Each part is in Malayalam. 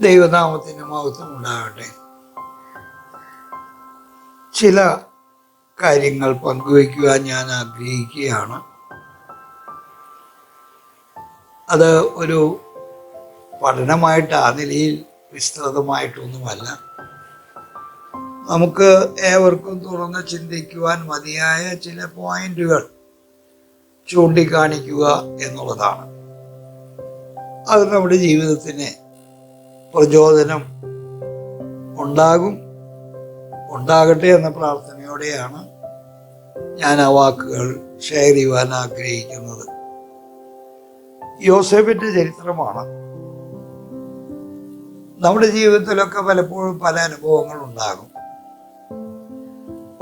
ദൈവനാമത്തിന് മഹത്വം ഉണ്ടാകട്ടെ. ചില കാര്യങ്ങൾ പങ്കുവയ്ക്കുവാൻ ഞാൻ ആഗ്രഹിക്കുകയാണ്. അത് ഒരു പഠനമായിട്ട് ആ നിലയിൽ വിസ്തൃതമായിട്ടൊന്നുമല്ല. നമുക്ക് ഏവർക്കും തുറന്ന് ചിന്തിക്കുവാൻ മതിയായ ചില പോയിന്റുകൾ ചൂണ്ടിക്കാണിക്കുക എന്നുള്ളതാണ്. അത് നമ്മുടെ ജീവിതത്തിന് പ്രചോദനം ഉണ്ടാകും ഉണ്ടാകട്ടെ എന്ന പ്രാർത്ഥനയോടെയാണ് ഞാൻ ആ വാക്കുകൾ ഷെയർ ചെയ്യുവാൻ ആഗ്രഹിക്കുന്നത്. യോസേഫിന്റെ ചരിത്രമാണ്. നമ്മുടെ ജീവിതത്തിലൊക്കെ പലപ്പോഴും പല അനുഭവങ്ങൾ ഉണ്ടാകും.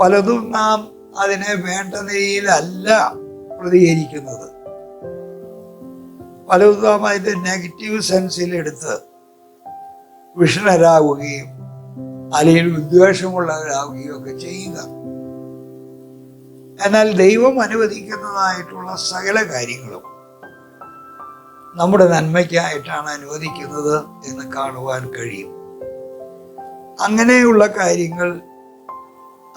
പലതും നാം അതിനെ വേണ്ട നിലയിലല്ല പ്രതികരിക്കുന്നത്. പലതും നാം അതിന്റെ നെഗറ്റീവ് സെൻസിൽ എടുത്ത് വിഷണരാകുകയും അല്ലെങ്കിൽ ഉദ്വേഷമുള്ളവരാകുകയും ഒക്കെ ചെയ്യുക. എന്നാൽ ദൈവം അനുവദിക്കുന്നതായിട്ടുള്ള സകല കാര്യങ്ങളും നമ്മുടെ നന്മയ്ക്കായിട്ടാണ് അനുവദിക്കുന്നത് എന്ന് കാണുവാൻ കഴിയും. അങ്ങനെയുള്ള കാര്യങ്ങൾ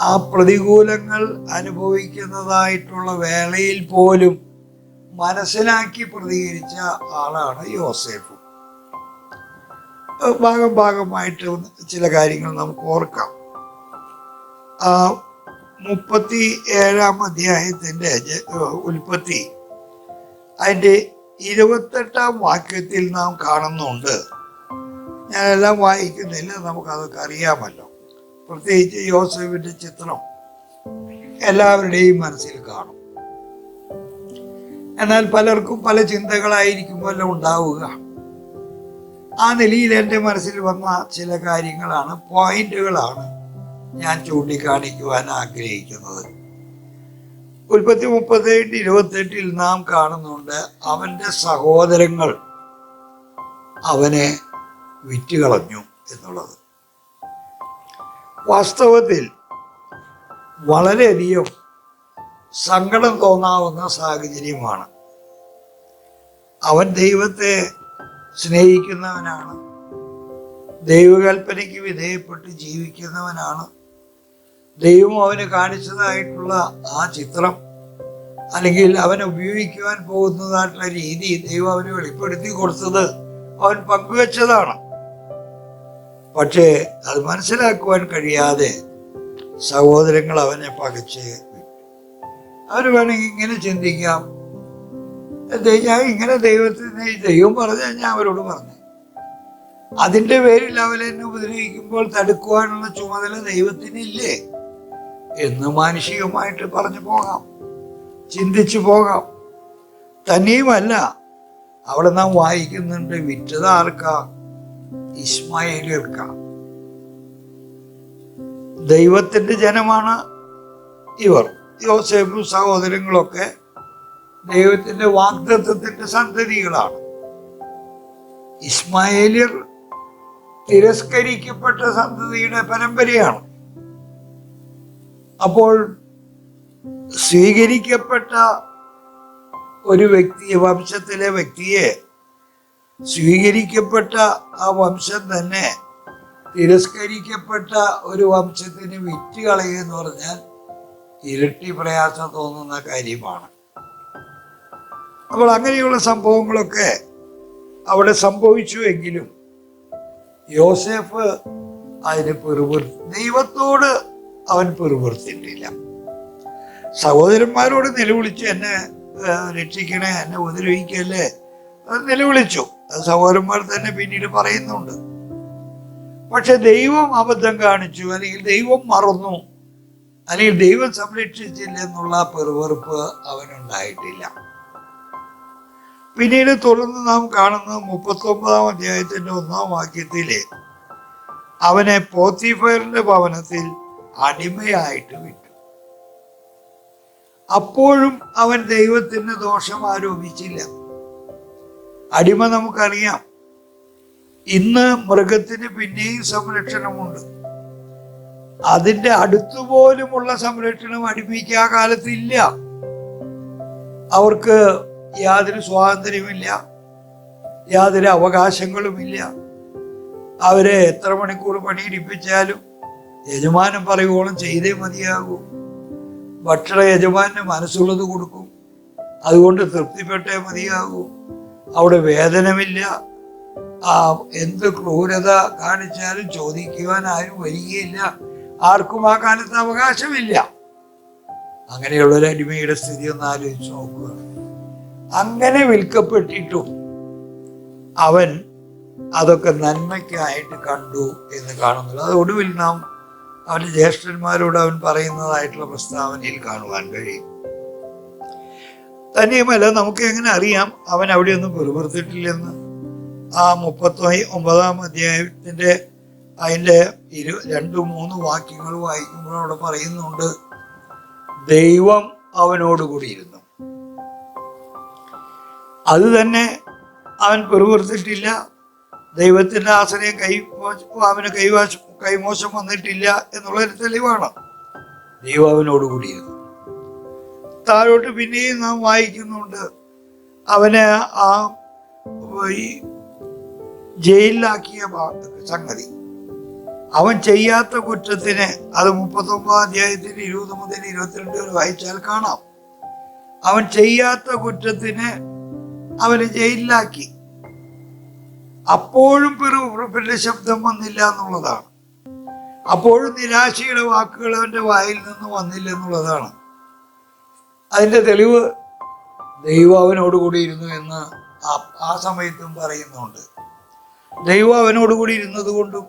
ആ പ്രതികൂലങ്ങൾ അനുഭവിക്കുന്നതായിട്ടുള്ള വേളയിൽ പോലും മനസ്സിലാക്കി പ്രതികരിച്ച ആളാണ് യോസേഫ്. ഭാഗം ഭാഗമായിട്ട് ചില കാര്യങ്ങൾ നമുക്ക് ഓർക്കാം. ആ മുപ്പത്തി ഏഴാം അധ്യായത്തിന്റെ ജ- ഉൽപ്പത്തി അതിന്റെ ഇരുപത്തെട്ടാം വാക്യത്തിൽ നാം കാണുന്നുണ്ട്. ഞാനെല്ലാം വായിക്കുന്നില്ല നമുക്കതൊക്കെ അറിയാമല്ലോ. പ്രത്യേകിച്ച് യോസഫിന്റെ ചിത്രം എല്ലാവരുടെയും മനസ്സിൽ കാണും. എന്നാൽ പലർക്കും പല ചിന്തകളായിരിക്കുമല്ലോ ഉണ്ടാവുക. ആ നിലയിൽ എന്റെ മനസ്സിൽ വന്ന ചില കാര്യങ്ങളാണ് പോയിന്റുകളാണ് ഞാൻ ചൂണ്ടിക്കാണിക്കുവാൻ ആഗ്രഹിക്കുന്നത്. ഉൽപ്പത്തി മുപ്പത്തേഴ് ഇരുപത്തെട്ടിൽ നാം കാണുന്നുണ്ട് അവന്റെ സഹോദരങ്ങൾ അവനെ വിറ്റുകളഞ്ഞു എന്നുള്ളത്. വാസ്തവത്തിൽ വളരെയധികം സങ്കടം തോന്നാവുന്ന സാഹചര്യമാണ്. അവൻ ദൈവത്തെ സ്നേഹിക്കുന്നവനാണ്. ദൈവകൽപ്പനയ്ക്ക് വിധേയപ്പെട്ട് ജീവിക്കുന്നവനാണ്. ദൈവം അവന് കാണിച്ചതായിട്ടുള്ള ആ ചിത്രം അല്ലെങ്കിൽ അവൻ ഉപയോഗിക്കുവാൻ പോകുന്നതായിട്ടുള്ള രീതി ദൈവം അവന് വെളിപ്പെടുത്തി കൊടുത്തത് അവൻ പങ്കുവച്ചതാണ്. പക്ഷേ അത് മനസ്സിലാക്കുവാൻ കഴിയാതെ സഹോദരങ്ങൾ അവനെ പകച്ച് അവർ വേണമെങ്കിൽ ഇങ്ങനെ ചിന്തിക്കാം. ഞാൻ ഇങ്ങനെ ദൈവത്തിന് ദൈവം പറഞ്ഞ ഞാൻ അവരോട് പറഞ്ഞു. അതിന്റെ പേരിൽ അവരെന്നെ ഉപദ്രവിക്കുമ്പോൾ തടുക്കുവാനുള്ള ചുമതല ദൈവത്തിനില്ലേ? എന്ന് മാനുഷികമായിട്ട് പറഞ്ഞു പോകാം. ചിന്തിച്ചു പോകാം. തന്നെയുമല്ല അവിടെ നാം വായിക്കുന്നുണ്ട്. വിറ്റത് ആർക്കാ? ഇസ്മായേലിയർക്ക. ദൈവത്തിന്റെ ജനമാണ് ഇവർ. യോസേഫും സഹോദരങ്ങളൊക്കെ ദൈവത്തിന്റെ വാഗ്ദത്വത്തിന്റെ സന്തതികളാണ്. ഇസ്മായേലിയർ തിരസ്കരിക്കപ്പെട്ട സന്തതിയുടെ പരമ്പരയാണ്. അപ്പോൾ സ്വീകരിക്കപ്പെട്ട ഒരു വ്യക്തി വംശത്തിലെ വ്യക്തിയെ സ്വീകരിക്കപ്പെട്ട ആ വംശം തന്നെ തിരസ്കരിക്കപ്പെട്ട ഒരു വംശത്തിന് വിറ്റ് കളയുക എന്ന് പറഞ്ഞാൽ ഇരട്ടി പ്രയാസം തോന്നുന്ന കാര്യമാണ്. അപ്പോൾ അങ്ങനെയുള്ള സംഭവങ്ങളൊക്കെ അവിടെ സംഭവിച്ചു എങ്കിലും യോസെഫ് അതിന് പെറുപിർ ദൈവത്തോട് അവൻ പെറുപിർത്തിട്ടില്ല സഹോദരന്മാരോട് നിലവിളിച്ചു എന്നെ രക്ഷിക്കണേ എന്നെ ഉപദ്രവിക്കല്ലേ? അത് നിലവിളിച്ചു. അത് സഹോദരന്മാർ തന്നെ പിന്നീട് പറയുന്നുണ്ട്. പക്ഷെ ദൈവം അബദ്ധം കാണിച്ചു അല്ലെങ്കിൽ ദൈവം മറന്നു അല്ലെങ്കിൽ ദൈവം സംരക്ഷിച്ചില്ല എന്നുള്ള പെറുപെറുപ്പ് അവനുണ്ടായിട്ടില്ല. പിന്നീട് തുടർന്ന് നാം കാണുന്ന മുപ്പത്തൊമ്പതാം അധ്യായത്തിന്റെ ഒന്നാം വാക്യത്തിൽ അവനെ പോത്തിഫയറിന്റെ ഭവനത്തിൽ അടിമയായിട്ട് വിട്ടു. അപ്പോഴും അവൻ ദൈവത്തിന് ദോഷം ആരോപിച്ചില്ല. അടിമ നമുക്കറിയാം. ഇന്ന് മൃഗത്തിന് പിന്നെയും സംരക്ഷണമുണ്ട്. അതിന്റെ അടുത്തുപോലുമുള്ള സംരക്ഷണം അടിമയ്ക്ക് ആ കാലത്ത് ഇല്ല. അവർക്ക് യാതൊരു സ്വാതന്ത്ര്യമില്ല യാതൊരു അവകാശങ്ങളുമില്ല. അവരെ എത്ര മണിക്കൂർ പണിയിടിപ്പിച്ചാലും യജമാനൻ പറയുവോളം ചെയ്തേ മതിയാകൂ. ഭക്ഷണ യജമാനന് മനസ്സുള്ളത് കൊടുക്കും. അതുകൊണ്ട് തൃപ്തിപ്പെട്ടേ മതിയാകൂ. അവിടെ വേദനമില്ല ആ എന്ത് ക്രൂരത കാണിച്ചാലും ചോദിക്കുവാൻ ആരും വരികയില്ല. ആർക്കും ആ കാലത്ത് അവകാശമില്ല. അങ്ങനെയുള്ളൊരു അടിമയുടെ സ്ഥിതി ഒന്ന് ആലോചിച്ച് നോക്കുക. അങ്ങനെ വിൽക്കപ്പെട്ടിട്ടും അവൻ അതൊക്കെ നന്മയ്ക്കായിട്ട് കണ്ടു എന്ന് കാണുന്നുള്ളൂ അത് ഒടുവിൽ നാം അവന്റെ ജ്യേഷ്ഠന്മാരോട് അവൻ പറയുന്നതായിട്ടുള്ള പ്രസ്താവനയിൽ കാണുവാൻ കഴിയും. തന്നെയുമല്ല നമുക്ക് എങ്ങനെ അറിയാം അവൻ അവിടെയൊന്നും പെറുപുറത്തിട്ടില്ലെന്ന്? ആ മുപ്പത്തി ഒമ്പതാം അധ്യായത്തിന്റെ അതിന്റെ ഇരു രണ്ടു മൂന്ന് വാക്യങ്ങൾ വായിക്കുമ്പോൾ അവിടെ പറയുന്നുണ്ട് ദൈവം അവനോട് കൂടിയിരുന്നു. അത് തന്നെ അവൻ പെറുപുറത്തിട്ടില്ല. ദൈവത്തിന്റെ ആശ്രയം കൈ അവന് കൈവാശം കൈമോശം വന്നിട്ടില്ല എന്നുള്ളൊരു തെളിവാണ്. ദൈവം അവനോട് കൂടിയിരുന്നു. താഴോട്ട് പിന്നെയും നാം വായിക്കുന്നുണ്ട്. അവനെ ആ ഈ ജയിലിലാക്കിയ സംഗതി. അവൻ ചെയ്യാത്ത കുറ്റത്തിന് അത് മുപ്പത്തൊമ്പതാം അധ്യായത്തിന് ഇരുപത് മുതൽ ഇരുപത്തിരണ്ട് വരെ വായിച്ചാൽ കാണാം. അവൻ ചെയ്യാത്ത കുറ്റത്തിന് അവനെ ജയിലിലാക്കി. അപ്പോഴും പെറു പിറുപിറുപ്പിന്റെ ശബ്ദം വന്നില്ല എന്നുള്ളതാണ്. അപ്പോഴും നിരാശയുടെ വാക്കുകൾ അവന്റെ വായിൽ നിന്ന് വന്നില്ല എന്നുള്ളതാണ്. അതിന്റെ തെളിവ് ദൈവം അവനോട് കൂടി ഇരുന്നു എന്ന് ആ- സമയത്തും പറയുന്നുണ്ട്. ദൈവം കൂടി ഇരുന്നത് കൊണ്ടും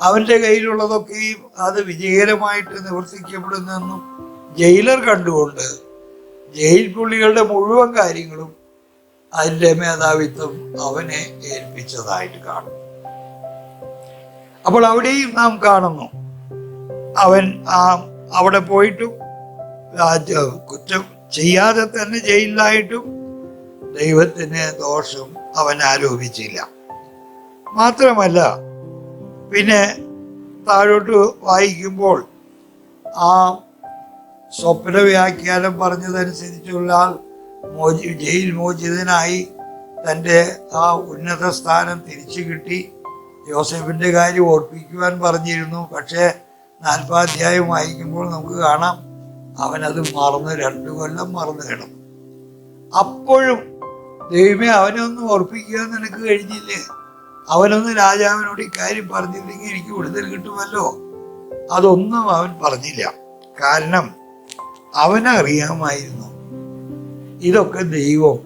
അവന്റെ കയ്യിലുള്ളതൊക്കെയും അത് വിജയകരമായിട്ട് നിവർത്തിക്കപ്പെടുന്നെന്നും ജയിലർ കണ്ടുകൊണ്ട് ജയിൽ പുള്ളികളുടെ മുഴുവൻ കാര്യങ്ങളും അതിന്റെ മേധാവിത്വം അവനെ ഏൽപ്പിച്ചതായിട്ട് കാണും അപ്പോൾ അവിടെയും നാം കാണുന്നു അവൻ ആ അവിടെ പോയിട്ടും കുറ്റം ചെയ്യാതെ തന്നെ ജയിലിലായിട്ടും ദൈവത്തിന് ദോഷം അവൻ ആരോപിച്ചില്ല. മാത്രമല്ല പിന്നെ താഴോട്ട് വായിക്കുമ്പോൾ ആ സ്വപ്ന വ്യാഖ്യാനം പറഞ്ഞതനുസരിച്ചുള്ള മോചി ജയിൽ മോചിതനായി തന്റെ ആ ഉന്നത സ്ഥാനം തിരിച്ചു കിട്ടി. ജോസഫിന്റെ കാര്യം ഓർപ്പിക്കുവാൻ പറഞ്ഞിരുന്നു. പക്ഷേ നാൽപ്പാധ്യായം വായിക്കുമ്പോൾ നമുക്ക് കാണാം അവനത് മറന്ന് രണ്ടു കൊല്ലം മറന്നു കിടന്നു. അപ്പോഴും ദൈവമേ അവനൊന്നും ഓർപ്പിക്കാൻ നിനക്ക് കഴിഞ്ഞില്ലേ? അവനൊന്ന് രാജാവിനോട് ഇക്കാര്യം കാര്യം പറഞ്ഞില്ലെങ്കിൽ എനിക്ക് വിടുതൽ കിട്ടുമല്ലോ? അതൊന്നും അവൻ പറഞ്ഞില്ല. കാരണം അവനറിയാമായിരുന്നു ഇതൊക്കെ ദൈവം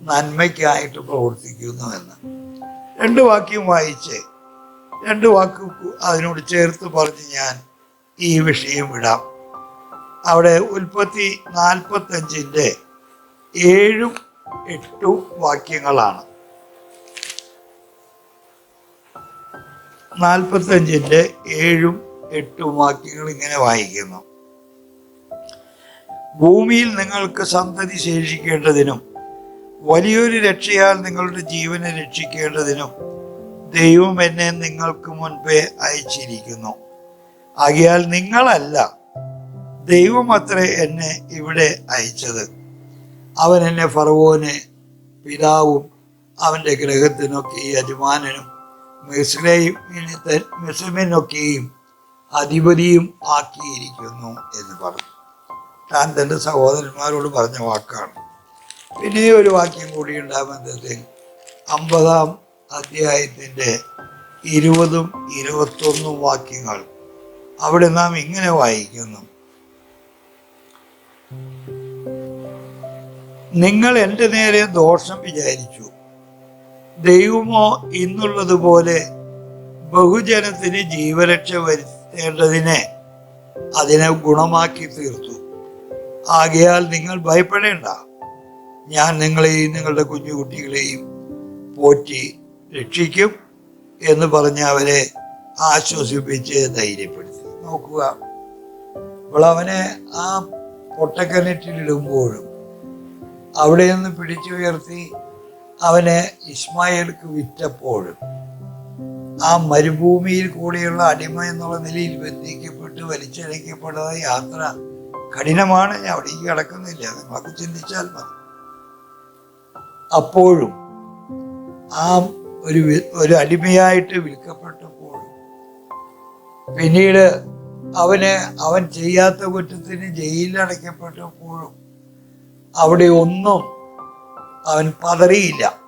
നന്മയ്ക്കായിട്ട് പ്രവർത്തിക്കുന്നു എന്ന് രണ്ട് വാക്യം വായിച്ച് രണ്ട് വാക്ക് അതിനോട് ചേർത്ത് പറഞ്ഞ് ഞാൻ ഈ വിഷയം വിടാം. അവിടെ ഉൽപ്പത്തി നാൽപ്പത്തഞ്ചിന്റെ ഏഴും എട്ടും വാക്യങ്ങളാണ്. നാൽപ്പത്തഞ്ചിന്റെ ഏഴും എട്ടും വാക്യങ്ങൾ ഇങ്ങനെ വായിക്കുന്നു. ഭൂമിയിൽ നിങ്ങൾക്ക് സന്തതി ശേഷിക്കേണ്ടതിനും വലിയൊരു രക്ഷയാൽ നിങ്ങളുടെ ജീവനെ രക്ഷിക്കേണ്ടതിനും ദൈവം എന്നെ നിങ്ങൾക്ക് മുൻപേ അയച്ചിരിക്കുന്നു. ആകിയാൽ നിങ്ങളല്ല ദൈവം അത്രേ എന്നെ ഇവിടെ അയച്ചത്. അവൻ എന്നെ ഫറവോന് പിതാവും അവന്റെ ഗ്രഹത്തിനൊക്കെ യജമാനനും മിസ്ലിമിനൊക്കെയും അധിപതിയും ആക്കിയിരിക്കുന്നു എന്ന് പറഞ്ഞു. താൻ തന്റെ സഹോദരന്മാരോട് പറഞ്ഞ വാക്കാണ്. പിന്നെ ഒരു വാക്യം കൂടി ഉണ്ടാകുന്നത് അമ്പതാം അധ്യായത്തിന്റെ ഇരുപതും ഇരുപത്തൊന്നും വാക്യങ്ങൾ അവിടെ നാം ഇങ്ങനെ വായിക്കുന്നു. നിങ്ങൾ എന്റെ നേരെ ദോഷം വിചാരിച്ചു. ദൈവമോ ഇന്നുള്ളതുപോലെ ബഹുജനത്തിന് ജീവരക്ഷ വരുത്തേണ്ടതിനെ അതിനെ ഗുണമാക്കി തീർത്തു. ആകയാൽ നിങ്ങൾ ഭയപ്പെടേണ്ട. ഞാൻ നിങ്ങളെയും നിങ്ങളുടെ കുഞ്ഞുകുട്ടികളെയും പോറ്റി രക്ഷിക്കും എന്ന് പറഞ്ഞ് അവരെ ആശ്വസിപ്പിച്ച് ധൈര്യപ്പെടുത്തി. നോക്കുക. അപ്പോൾ അവനെ ആ പൊട്ടക്കനറ്റിലിടുമ്പോഴും അവിടെ നിന്ന് പിടിച്ചുയർത്തി അവനെ ഇസ്മായിൽക്ക് വിറ്റപ്പോഴും ആ മരുഭൂമിയിൽ കൂടെയുള്ള അടിമ എന്നുള്ള നിലയിൽ ബന്ധിക്കപ്പെട്ട് വലിച്ചഴക്കപ്പെടുന്ന യാത്ര കഠിനമാണ്. ഞാൻ അവിടേക്ക് കിടക്കുന്നില്ല. നിങ്ങളൊക്കെ ചിന്തിച്ചാൽ മതി. അപ്പോഴും ആ ഒരു ഒരു അടിമയായിട്ട് വിൽക്കപ്പെട്ടപ്പോഴും പിന്നീട് അവന് അവൻ ചെയ്യാത്ത കുറ്റത്തിന് ജയിലിൽ അടയ്ക്കപ്പെട്ടപ്പോഴും അവിടെ ഒന്നും അവൻ പതറിയില്ല.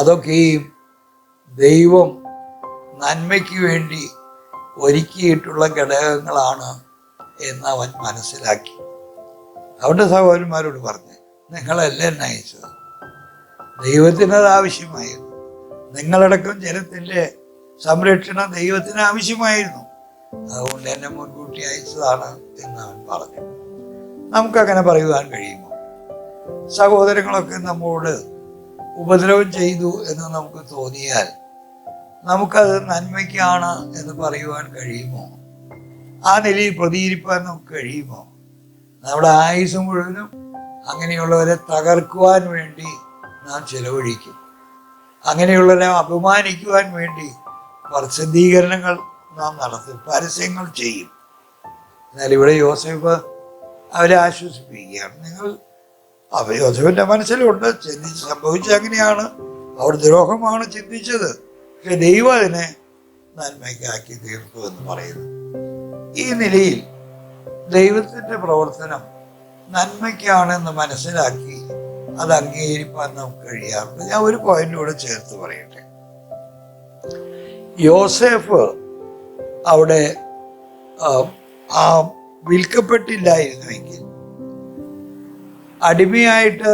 അതൊക്കെയും ദൈവം നന്മയ്ക്ക് വേണ്ടി ഒരുക്കിയിട്ടുള്ള ഘടകങ്ങളാണ്. എന്ന് അവൻ മനസ്സിലാക്കി. അവന്റെ സഹോദരന്മാരോട് പറഞ്ഞു നിങ്ങളല്ലേ നയിച്ചത്? ദൈവത്തിന് അത് ആവശ്യമായിരുന്നു. നിങ്ങളടക്കം ജനത്തിന്റെ സംരക്ഷണം ദൈവത്തിന് ആവശ്യമായിരുന്നു. അതുകൊണ്ട് എന്നെ മുൻകൂട്ടി അയച്ചതാണ് എന്ന് അവൻ പറഞ്ഞു. നമുക്കങ്ങനെ പറയുവാൻ കഴിയുമോ? സഹോദരങ്ങളൊക്കെ നമ്മോട് ഉപദ്രവം ചെയ്തു എന്ന് നമുക്ക് തോന്നിയാൽ നമുക്കത് നന്മയ്ക്കാണ് എന്ന് പറയുവാൻ കഴിയുമോ? ആ നിലയിൽ പ്രതികരിപ്പാൻ നമുക്ക് കഴിയുമോ? നമ്മുടെ ആയുസ് മുഴുവനും അങ്ങനെയുള്ളവരെ തകർക്കുവാൻ വേണ്ടി നാം ചെലവഴിക്കും. അങ്ങനെയുള്ളവരെ അപമാനിക്കുവാൻ വേണ്ടി പ്രസിദ്ധീകരണങ്ങൾ നാം നടത്തും പരസ്യങ്ങൾ ചെയ്യും. എന്നാൽ ഇവിടെ യോസഫ് അവരെ ആശ്വസിപ്പിക്കുകയാണ്. നിങ്ങൾ അവ യോസഫിന്റെ മനസ്സിലുണ്ട് ചിന്തിച്ച് സംഭവിച്ച അങ്ങനെയാണ്. അവർ ദ്രോഹമാണ് ചിന്തിച്ചത്. പക്ഷെ ദൈവം അതിനെ നന്മയ്ക്കാക്കി തീർത്തു എന്ന് പറയുന്നു. ഈ നിലയിൽ ദൈവത്തിന്റെ പ്രവർത്തനം നന്മയ്ക്കാണെന്ന് മനസ്സിലാക്കി അത് അംഗീകരിക്കാൻ നമുക്ക് കഴിയാറുണ്ട്. ഞാൻ ഒരു പോയിന്റ് കൂടെ ചേർത്ത് പറയട്ടെ. യോസേഫ് അവിടെ ആ, വിൽക്കപ്പെട്ടില്ലായിരുന്നുവെങ്കിൽ അടിമയായിട്ട്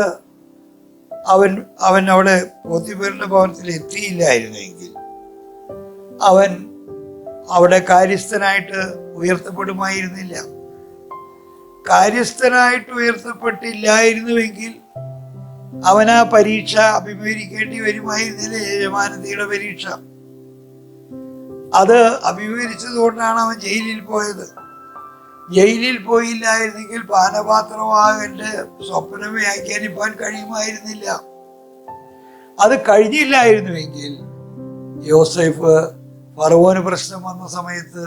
അവൻ അവൻ അവിടെ പോത്തിപ്പേരുടെ ഭവനത്തിൽ എത്തിയില്ലായിരുന്നുവെങ്കിൽ അവൻ അവിടെ കാര്യസ്ഥനായിട്ട് ഉയർത്തപ്പെടുമായിരുന്നില്ല. കാര്യസ്ഥനായിട്ട് ഉയർത്തപ്പെട്ടില്ലായിരുന്നുവെങ്കിൽ അവൻ ആ പരീക്ഷ അഭിമുഖീകരിക്കേണ്ടി വരുമായിരുന്നില്ല യജമാനതിയുടെ പരീക്ഷ. അത് അഭിമുഖീകരിച്ചത് കൊണ്ടാണ് അവൻ ജയിലിൽ പോയത്. ജയിലിൽ പോയില്ലായിരുന്നെങ്കിൽ പാനപാത്രമാകന്റെ സ്വപ്നം വ്യാഖ്യാനിപ്പാൻ കഴിയുമായിരുന്നില്ല. അത് കഴിഞ്ഞില്ലായിരുന്നുവെങ്കിൽ യോസേഫ് ഫറവോന് പ്രശ്നം വന്ന സമയത്ത്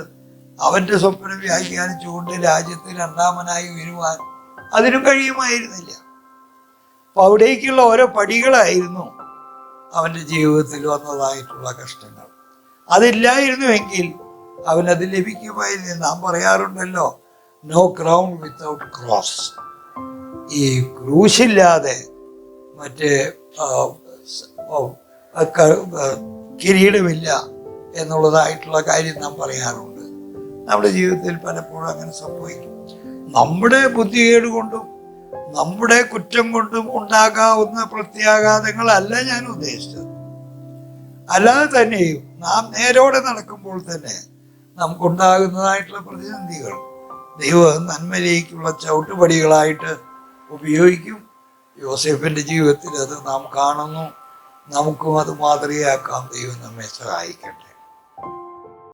അവന്റെ സ്വപ്നം വ്യാഖ്യാനിച്ചുകൊണ്ട് രാജ്യത്ത് രണ്ടാമനായി വരുവാൻ അതിനും കഴിയുമായിരുന്നില്ല. അപ്പൊ അവിടേക്കുള്ള ഓരോ പടികളായിരുന്നു അവന്റെ ജീവിതത്തിൽ വന്നതായിട്ടുള്ള കഷ്ടങ്ങൾ. അതില്ലായിരുന്നുവെങ്കിൽ അവനത് ലഭിക്കുമായിരുന്നു നാം പറയാറുണ്ടല്ലോ നോ ക്രൗൺ വിത്തൗട്ട് ക്രോസ് ഈ ക്രൂശില്ലാതെ മറ്റേ കിരീടമില്ല. എന്നുള്ളതായിട്ടുള്ള കാര്യം നാം പറയാറുണ്ട്. നമ്മുടെ ജീവിതത്തിൽ പലപ്പോഴും അങ്ങനെ സംഭവിക്കും. നമ്മുടെ ബുദ്ധികേട് കൊണ്ടും നമ്മുടെ കുറ്റം കൊണ്ടും ഉണ്ടാകാവുന്ന പ്രത്യാഘാതങ്ങളല്ല ഞാൻ ഉദ്ദേശിച്ചത്. അല്ലാതെ തന്നെയും നാം നേരോടെ നടക്കുമ്പോൾ തന്നെ നമുക്കുണ്ടാകുന്നതായിട്ടുള്ള പ്രതിസന്ധികൾ. ദൈവം നന്മയിലേക്കുള്ള ചവിട്ടുപടികളായിട്ട് ഉപയോഗിക്കും. യോസെഫിന്റെ ജീവിതത്തിൽ അത് നാം കാണുന്നു. നമുക്കും അത് മാതൃകയാക്കാം. ദൈവം നമ്മെ സഹായിക്കട്ടെ.